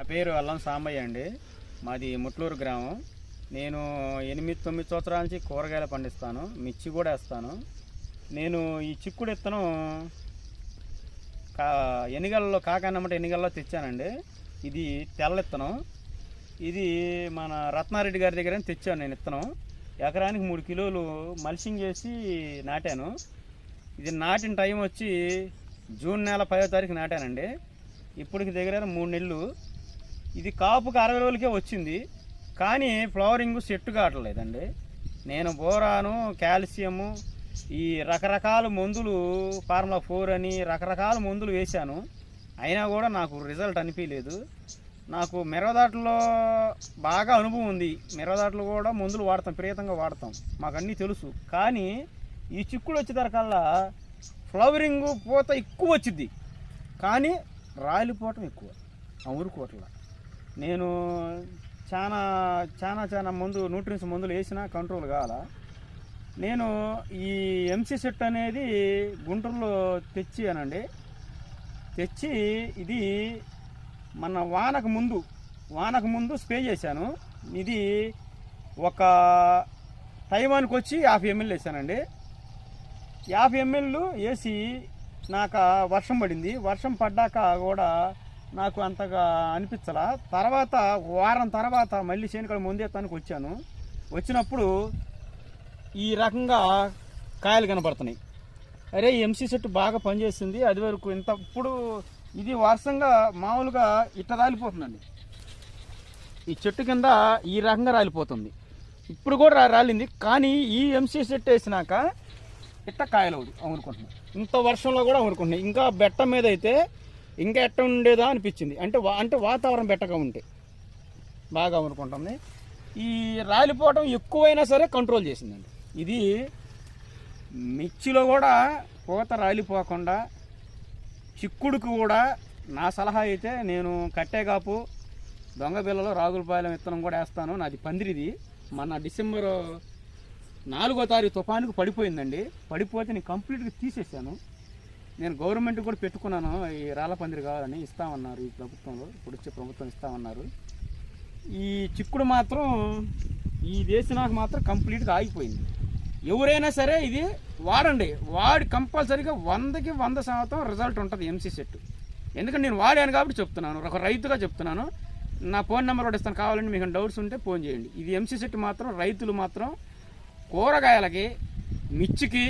నా పేరు అల్లం సాంబయ్య అండి. మాది ముట్లూరు గ్రామం. నేను ఎనిమిది తొమ్మిది సంవత్సరాల నుంచి కూరగాయలు పండిస్తాను మిర్చి కూడా వేస్తాను. నేను ఈ చిక్కుడు ఇత్తనం కా ఎన్నిగల్లో కాకన్నమాట ఎన్నిగల్లో తెచ్చానండి. ఇది తెల్ల ఇత్తనం ఇది మన రత్నారెడ్డి గారి దగ్గర తెచ్చాను నేను ఇత్తనం ఎకరానికి మూడు కిలోలు మల్చింగ్ చేసి నాటాను. ఇది నాటిన టైం వచ్చి జూన్ నెల పదో తారీఖు నాటానండి. ఇప్పటికి దగ్గర మూడు నెలలు. ఇది కాపుకి అరవై రోజులకే వచ్చింది. కానీ ఫ్లవరింగ్ సెట్ కావట్లేదండి. నేను బోరాను కాల్షియము ఈ రకరకాల మందులు ఫార్ములా ఫోర్ అని రకరకాల మందులు వేశాను. అయినా కూడా నాకు రిజల్ట్ అనిపించలేదు. నాకు మిరవదాటలో బాగా అనుభవం ఉంది. మిరవదాటలు కూడా మందులు వాడతాం ప్రియతంగా వాడతాం. మాకు అన్నీ తెలుసు. కానీ ఈ చిక్కుడు వచ్చేదరకల్లా ఫ్లవరింగ్ పూత ఎక్కువ వచ్చింది కానీ రాలిపోవటం ఎక్కువ. అమురుకోవట్ల నేను చాలా చాలా చాలా మందు న్యూట్రియన్స్ మందులు వేసినా కంట్రోల్ కావాల? నేను ఈ ఎంసీ సెట్ అనేది గుంటూరులో తెచ్చానండి. తెచ్చి ఇది మన వానకు ముందు వానకు ముందు స్ప్రే చేశాను. ఇది ఒక టైమానికి వచ్చి యాభై ఎంఎల్ వేసానండి. యాభై ఎంఎల్ వేసి నాకు వర్షం పడింది. వర్షం పడ్డాక కూడా నాకు అంతగా అనిపించలా. తర్వాత వారం తర్వాత మళ్ళీ చేనుకడ ముందేత్తానికి వచ్చాను. వచ్చినప్పుడు ఈ రకంగా కాయలు కనపడుతున్నాయి. అరే ఎంసీ సెట్ బాగా పనిచేస్తుంది అది వరకు ఇంత ఇప్పుడు ఇది వర్షంగా మామూలుగా ఇట్ట రాలిపోతుందండి. ఈ చెట్టు కింద ఈ రకంగా రాలిపోతుంది. ఇప్పుడు కూడా రాలింది. కానీ ఈ ఎంసీ సెట్ వేసినాక ఇట్ట కాయలు అవుదు అమ్ముకుంటున్నాయి ఇంత వర్షంలో కూడా అమ్ముకుంటున్నాయి ఇంకా బెట్ట మీద అయితే ఇంకా ఎట్ట ఉండేదా అనిపించింది. అంటే వా- అంటే వాతావరణం బెట్టగా ఉంటే. బాగా అనుకుంటుంది ఈ రాలిపోవటం ఎక్కువైనా సరే కంట్రోల్ చేసిందండి. ఇది మిర్చిలో కూడా పూత రాలిపోకుండా చిక్కుడుకు కూడా నా సలహా అయితే నేను కట్టేకాపు దొంగ బిల్లలో రాగులపాలెం విత్తనం కూడా వేస్తాను. నాది పందిరిది. మన డిసెంబర్ నాలుగో తారీఖు తుఫానుకు పడిపోయిందండి. పడిపోతే నేను కంప్లీట్గా తీసేసాను నేను గవర్నమెంట్ కూడా పెట్టుకున్నాను. ఈ రాళ్ళ పందిరి కావాలని ఇస్తామన్నారు ఈ ప్రభుత్వంలో. ఇప్పుడు వచ్చే ప్రభుత్వం ఇస్తామన్నారు. ఈ చిక్కుడు మాత్రం ఈ దేశనాకు మాత్రం కంప్లీట్గా ఆగిపోయింది. ఎవరైనా సరే ఇది వాడండి. వాడి కంపల్సరీగా వందకి వంద శాతం రిజల్ట్ ఉంటుంది ఎంసీ సెట్ ఎందుకంటే నేను వాడాను కాబట్టి చెప్తున్నాను. ఒక రైతుగా చెప్తున్నాను. నా ఫోన్ నెంబర్ కూడా ఇస్తాను. కావాలంటే మీకు డౌట్స్ ఉంటే ఫోన్ చేయండి. ఇది ఎంసీ సెట్ మాత్రం రైతులు మాత్రం కూరగాయలకి మిర్చికి